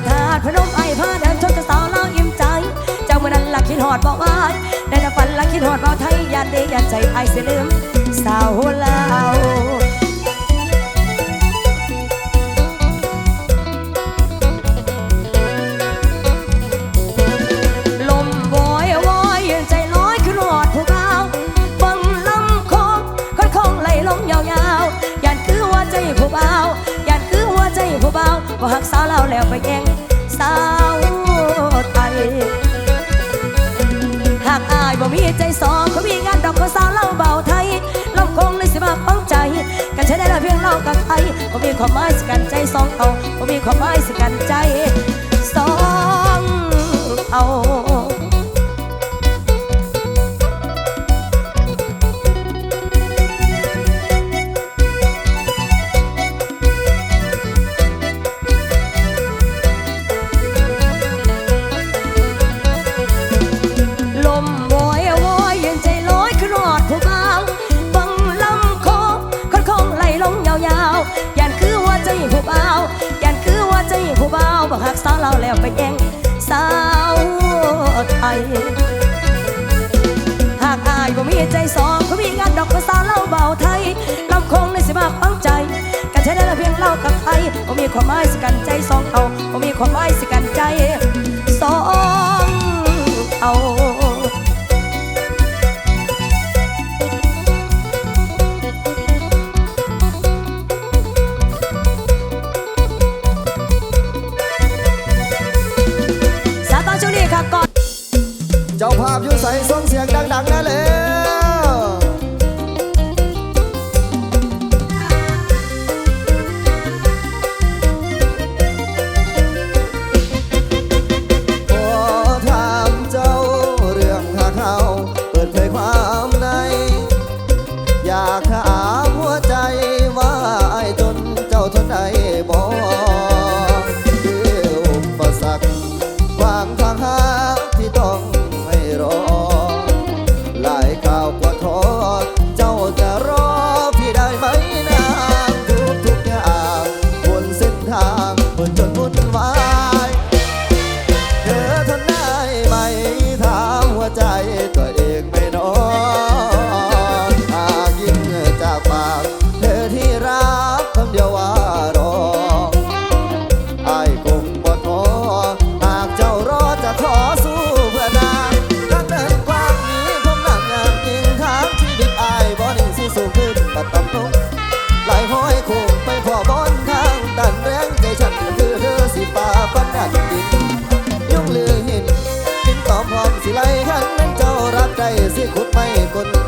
ระธาตุพนมไอผ้าแดงชนกระสาวเล่าอิ่มใจ เจ้าเมื่อนั้นลักคิดหอดบอกว่าได้ต่ฝันลักคิดหอดบอกไทยยันเดียันใจไอเสียลืมสาวลาว ก็หักสาวเราแล้วไปแย่งสาวไทยหากอายบ่มีใจสองเขามีงานดอกก็สาวเราเบาไทยเราคงเลยสิบาปังใจ กันใช้ได้ละเพียงเรากับไทยบ่มีความหมายสิกันใจสองเอาบ่มีความหมายสิกันใจสองเอา บอกหักสาวเราแล้วไปแย่งสาวไทยหากอายก็มีใจสองก็มีงานดอกภาสาเล่าเบาไทยลำคงในสิมากฟังใจ กันใช้ได้ละเพียงเล่ากับไทยบ่มีความหมายสิกันใจสองเอาบ่มีความหมายสิกันใจสองเอา เจ้าภาพอยู่ใส่ส่งเสียงดัง 唱 ได้สิขุดไม่กน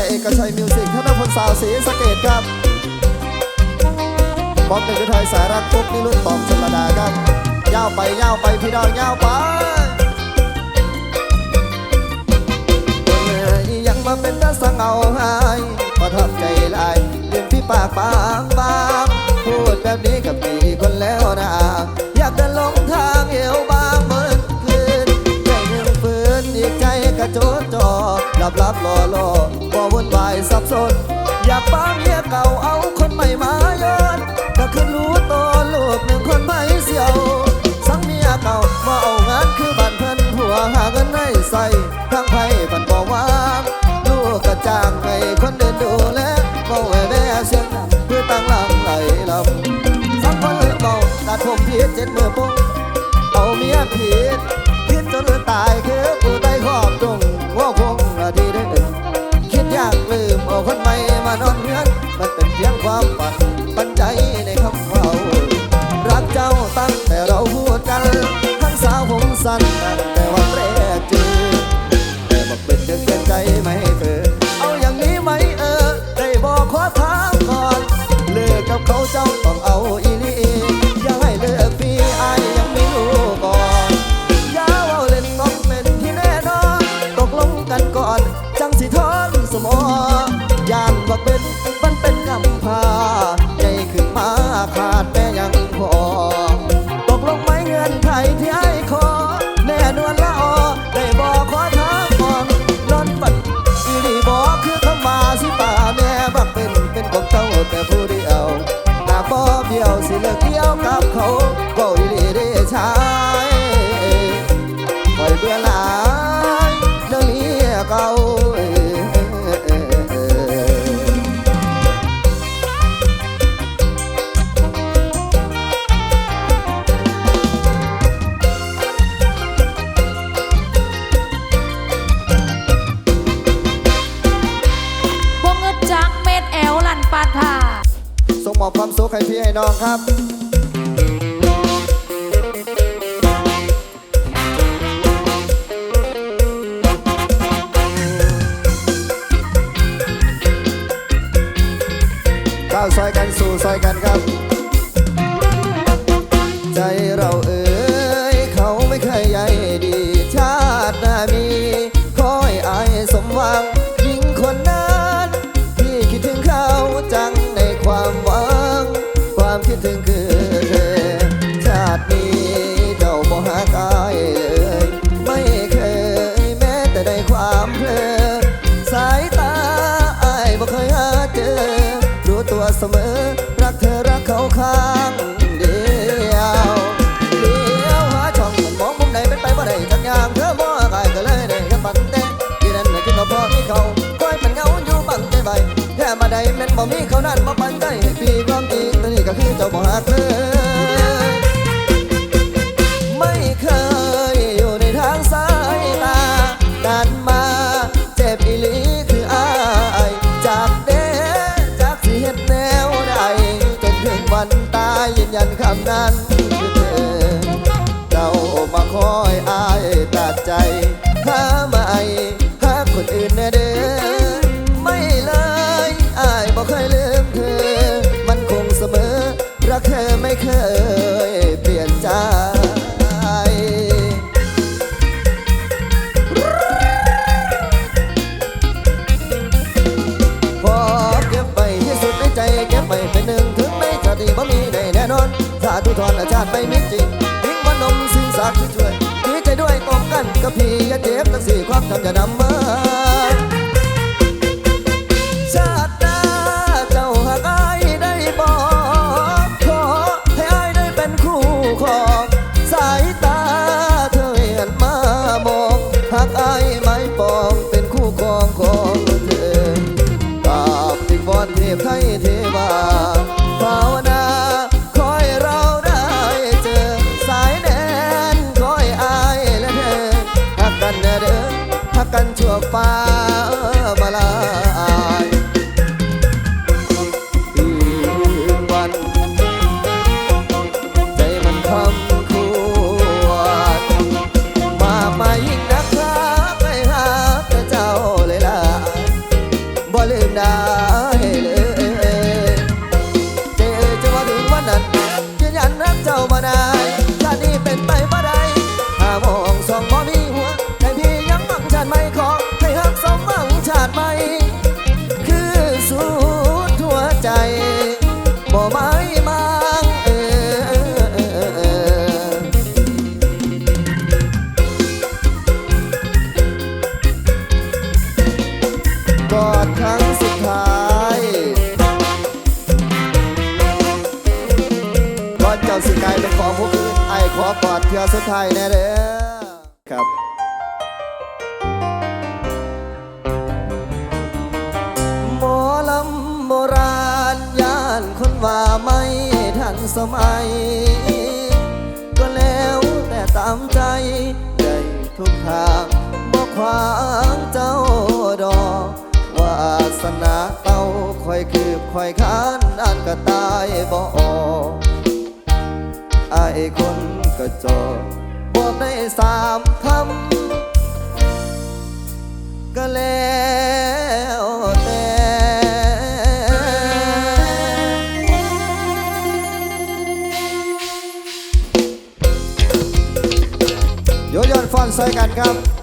ยเอกชัยมิวสิกธนพลสาวศรีสเกตครับบอมเด็กไทยสายรักปุ๊กนิรุตตอมชลดาครับย่าวไปย่าวไปพี่ดองย่าวไปยังมาเป็นตาสังเอาหายประทัใจลายเรื่องที่ปากบางบางพูดแบบนี้กับพี่คนแล้วนะอยากเดินลงทางเหี้ยว ดจอหลับหลับรอรอบ่วุ่นวายสับสน อยากปามเมียเก่าเอาคนใหม่มาย้อนก็ขึ้นรู้ตัวลูกหนึ่งคนไม่เสียว สังเมียเก่ามาเอางานคือบ้านเพิ่นหัวหาเงินให้ใส่ทั้งไผ่บันบ่ว่างลูกก็จ้างให้คนเดินดูแลบ่แหวแม่เสียงเพื่อตั้งหลังไหลลำสังคนเบาตัดผมผิดเจ็ดมือปุ๊บเอาเมียผิด ซอยกันสู่ซอยกันครับ ใจ บ่มีเขานั่นมาปันใจให้พี่ความจริงตัวนี้ก็คือเจ้าบ่ฮักเลยไม่เคยอยู่ในทางสายตาดันมาเจ็บอีหลีคืออายจากเด้จากสิเห็ดแนวใดจนถึงวันตายยืนยันคำนั้นคือเธอเจ้ามาคอยอายตัดใจ และชาติไปมิจริงทิ้งวันนมสิ้นสากที่ช่วยดีใจด้วยตรงกันกับพี่อย่าเจ็บตั้งสี่ความทำอย่านำมา สิกลายเป็นของผู้อื่นไอ้ขอกอดเทือสุดท้ายแน่เด้อครับหมอลำโบราณย่านคนว่าไม่ทันสมัย ก็แล้วแต่ตามใจได้ทุกทางบอกขวางเจ้าดอกวาสนาเต้าคอยคืบคอยค้านด้านก็ตายบ่ออก ไอ้คนก็จอกบอกได้สามคำก็แล้วแต่โยยอนฟอนใส่กันครับ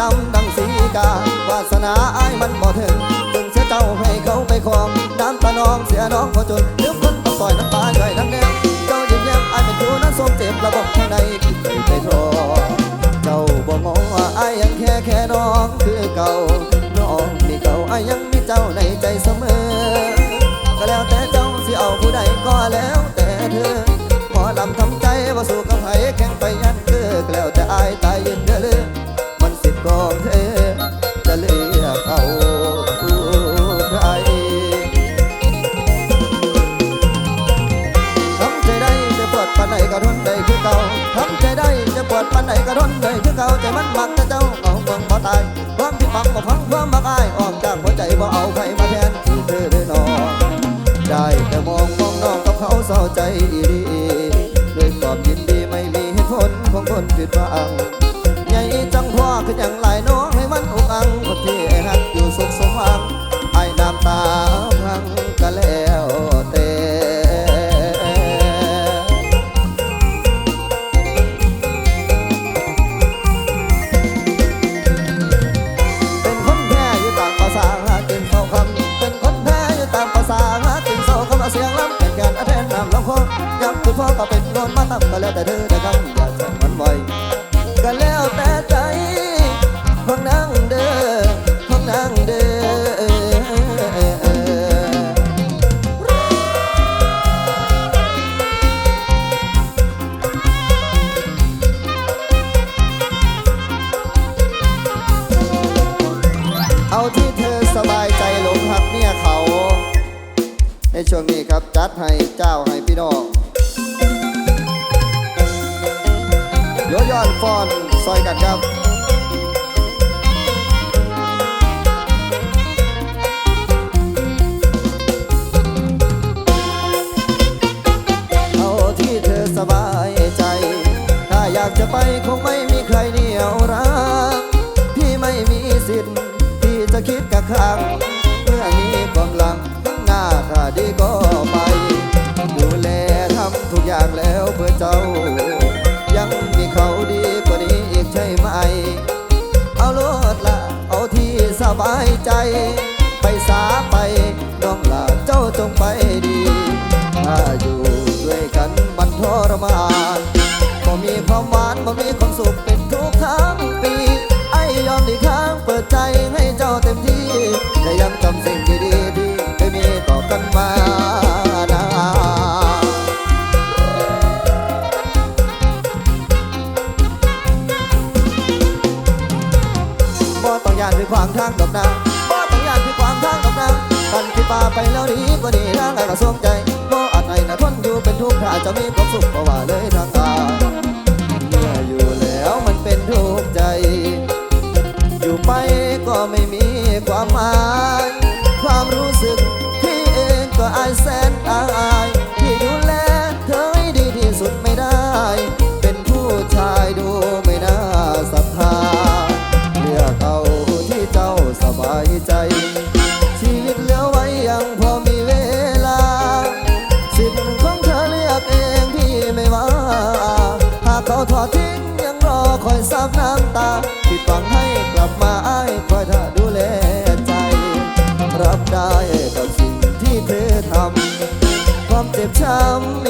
ดำดังสีกาวาสนาอายมันบ่ถึงจึงเสียเจ้าให้เขาไปครองน้ำตาน้องเสียน้องพอจนเลือกคนต้องต่อยน้ำตาย่อยน้ำแนวเจ้ายิ้มแย้มอายเป็นผู้นั้นสมเจ็บระบบข้างในคิดไปไปทอเจ้าบ่มองว่าอายยังแค่แค่น้องคือเก่าน้องนี่เก่าอายยังมีเจ้าในใจเสมอ ก็แล้วแต่เจ้าสิเอาผู้ใดก็แล้วแต่เธอหมอลำทำใจว่าสู้กับไผ พังความมักอายออกจากหัวใจบ่เอาใครมาแทนที่เธอเลยนอได้แต่มองมองน้องกับเขาเศร้าใจอีดี ช่วงนี้ครับจัดให้เจ้าให้พี่น้องโยย้อนฟอนซอยกันครับเอาที่เธอสบายใจ ถ้าอยากจะไปคงไม่มีใครเหนียวรักพี่ไม่มีสิทธิ์ที่จะคิดกับครั้งเมื่อมีความหลัง ยังมีเขาดีกว่านี้อีกใช่ไหม เอาโลดละเอาที่สบายใจ ไปสาไปน้องละเจ้าจงไปดีถ้าอยู่านคือขวางทางดอกนาบ่ต้องยานคือขวางทางดอกนากันที่ป่าไปแล้วดีกว่านี้ทางอากระสวงใจบ่อาจไหนนะทนอยู่เป็นทุกข์ถ้าจะมีความสุขเพราะว่าเลยทางตาายใจ ชีวิตเหลือไว้ยังพอมีเวลา สิทธิ์ของเธอเลือกเองพี่ไม่ว่า หากเขาทอดทิ้งยังรอคอยซับน้ำตาผิดหวังให้กลับมาอ้ายคอยเธอดูแลใจ รับได้กับสิ่งที่เธอทำความเจ็บช้ำ